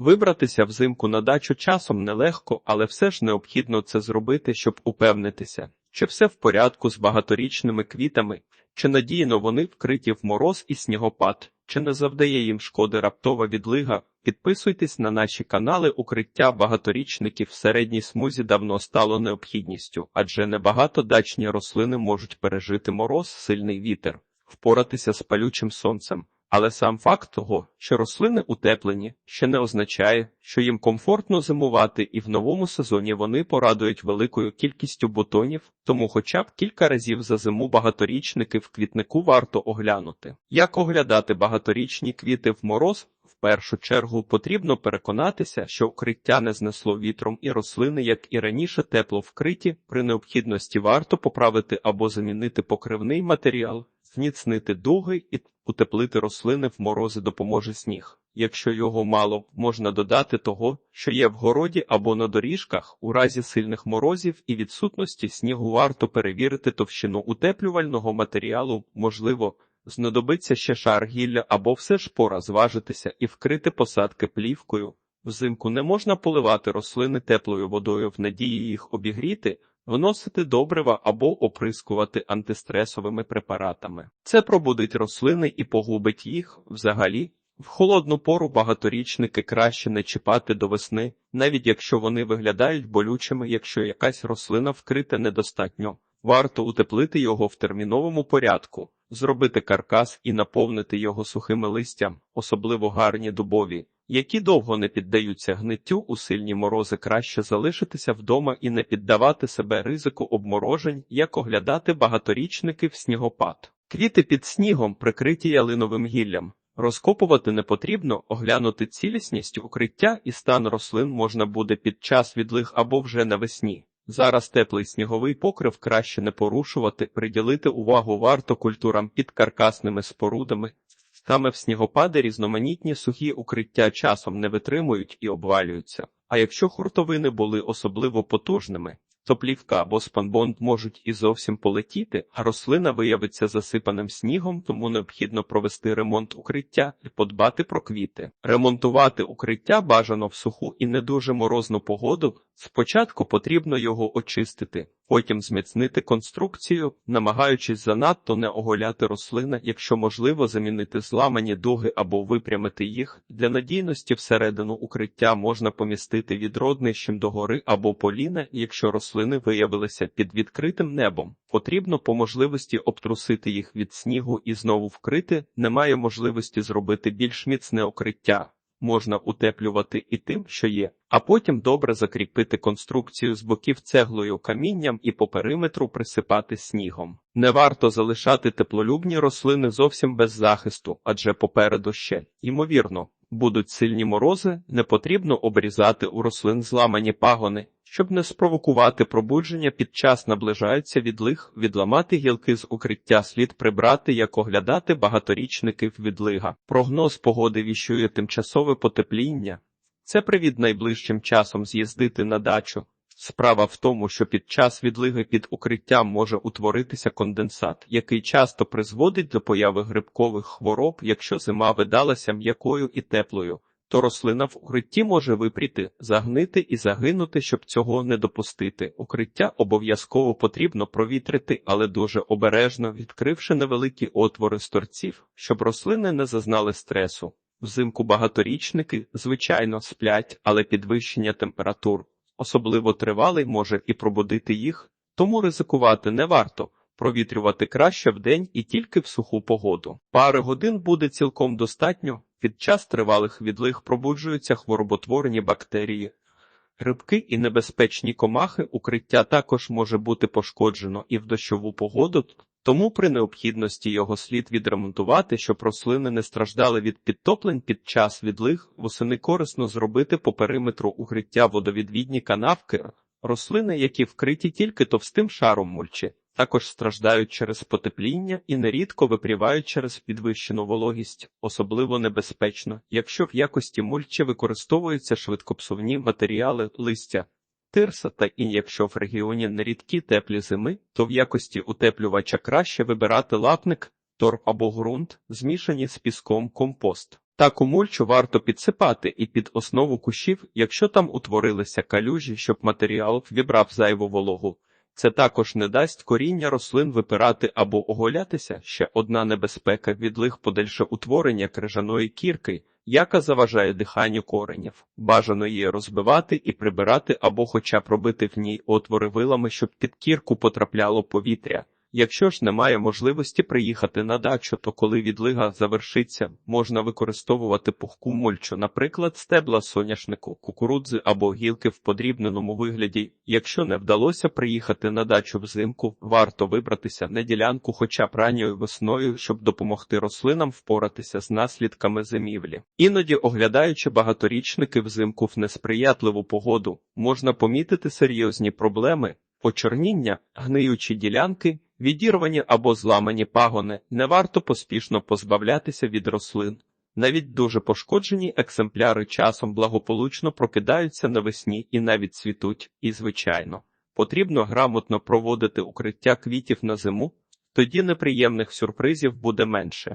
Вибратися взимку на дачу часом нелегко, але все ж необхідно це зробити, щоб упевнитися, чи все в порядку з багаторічними квітами, чи надійно вони вкриті в мороз і снігопад, чи не завдає їм шкоди раптова відлига. Підписуйтесь на наші канали укриття багаторічників в середній смузі давно стало необхідністю, адже небагато дачні рослини можуть пережити мороз, сильний вітер, впоратися з палючим сонцем. Але сам факт того, що рослини утеплені, ще не означає, що їм комфортно зимувати, і в новому сезоні вони порадують великою кількістю бутонів, тому хоча б кілька разів за зиму багаторічники в квітнику варто оглянути. Як оглядати багаторічні квіти в мороз? В першу чергу потрібно переконатися, що укриття не знесло вітром і рослини, як і раніше, тепло вкриті. При необхідності варто поправити або замінити покривний матеріал, зміцнити дуги і утеплити рослини в морози допоможе сніг. Якщо його мало, можна додати того, що є в городі або на доріжках. У разі сильних морозів і відсутності снігу варто перевірити товщину утеплювального матеріалу, можливо, знадобиться ще шар гілля або все ж пора зважитися і вкрити посадки плівкою. Взимку не можна поливати рослини теплою водою в надії їх обігріти, вносити добрива або оприскувати антистресовими препаратами. Це пробудить рослини і погубить їх взагалі. В холодну пору багаторічники краще не чіпати до весни, навіть якщо вони виглядають болючими, якщо якась рослина вкрита недостатньо. Варто утеплити його в терміновому порядку, зробити каркас і наповнити його сухими листям, особливо гарні дубові, які довго не піддаються гниттю у сильні морози, краще залишитися вдома і не піддавати себе ризику обморожень, як оглядати багаторічники в снігопад. Квіти під снігом прикриті ялиновим гіллям. Розкопувати не потрібно, оглянути цілісність укриття і стан рослин можна буде під час відлиг або вже навесні. Зараз теплий сніговий покрив краще не порушувати, приділити увагу варто культурам під каркасними спорудами. Саме в снігопади різноманітні сухі укриття часом не витримують і обвалюються. А якщо хуртовини були особливо потужними, то плівка або спанбонд можуть і зовсім полетіти, а рослина виявиться засипаним снігом, тому необхідно провести ремонт укриття і подбати про квіти. Ремонтувати укриття бажано в суху і не дуже морозну погоду. Спочатку потрібно його очистити, потім зміцнити конструкцію, намагаючись занадто не оголяти рослини, якщо можливо замінити зламані дуги або випрямити їх. Для надійності всередину укриття можна помістити відро днищем догори або поліна, якщо рослини виявилися під відкритим небом. Потрібно по можливості обтрусити їх від снігу і знову вкрити. Немає можливості зробити більш міцне укриття можна утеплювати і тим, що є, а потім добре закріпити конструкцію з боків цеглою камінням і по периметру присипати снігом. Не варто залишати теплолюбні рослини зовсім без захисту, адже попереду ще, ймовірно, будуть сильні морози, не потрібно обрізати у рослин зламані пагони. Щоб не спровокувати пробудження під час наближаються відлиг, відламати гілки з укриття слід прибрати, як оглядати багаторічників відлига. Прогноз погоди віщує тимчасове потепління. Це привід найближчим часом з'їздити на дачу. Справа в тому, що під час відлиги під укриттям може утворитися конденсат, який часто призводить до появи грибкових хвороб, якщо зима видалася м'якою і теплою то рослина в укритті може випріти, загнити і загинути, щоб цього не допустити. Укриття обов'язково потрібно провітрити, але дуже обережно, відкривши невеликі отвори з торців, щоб рослини не зазнали стресу. Взимку багаторічники, звичайно, сплять, але підвищення температур, особливо тривалий, може і пробудити їх, тому ризикувати не варто. Провітрювати краще вдень і тільки в суху погоду. Пари годин буде цілком достатньо. Під час тривалих відлиг пробуджуються хвороботворені бактерії, грибки і небезпечні комахи. Укриття також може бути пошкоджено і в дощову погоду, тому при необхідності його слід відремонтувати, щоб рослини не страждали від підтоплень під час відлиг. Восени корисно зробити по периметру укриття водовідвідні канавки, рослини, які вкриті тільки товстим шаром мульчі також страждають через потепління і нерідко випрівають через підвищену вологість, особливо небезпечно, якщо в якості мульчі використовуються швидкопсувні матеріали листя. Тирса та і якщо в регіоні нерідкі теплі зими, то в якості утеплювача краще вибирати лапник, торф або ґрунт, змішані з піском компост. Таку мульчу варто підсипати і під основу кущів, якщо там утворилися калюжі, щоб матеріал вібрав зайву вологу. Це також не дасть коріння рослин випирати або оголятися. Ще одна небезпека від лих подальше утворення крижаної кірки, яка заважає диханню коренів. Бажано її розбивати і прибирати або хоча б робити в ній отвори вилами, щоб під кірку потрапляло повітря. Якщо ж немає можливості приїхати на дачу, то коли відлига завершиться, можна використовувати пухку мульчу, наприклад, стебла соняшнику, кукурудзи або гілки в подрібненому вигляді. Якщо не вдалося приїхати на дачу взимку, варто вибратися на ділянку хоча б ранньою весною, щоб допомогти рослинам впоратися з наслідками зимівлі. Іноді, оглядаючи багаторічники взимку в несприятливу погоду, можна помітити серйозні проблеми. Почорніння, гниючі ділянки, відірвані або зламані пагони, не варто поспішно позбавлятися від рослин. Навіть дуже пошкоджені екземпляри часом благополучно прокидаються навесні і навіть цвітуть, і, звичайно, потрібно грамотно проводити укриття квітів на зиму, тоді неприємних сюрпризів буде менше.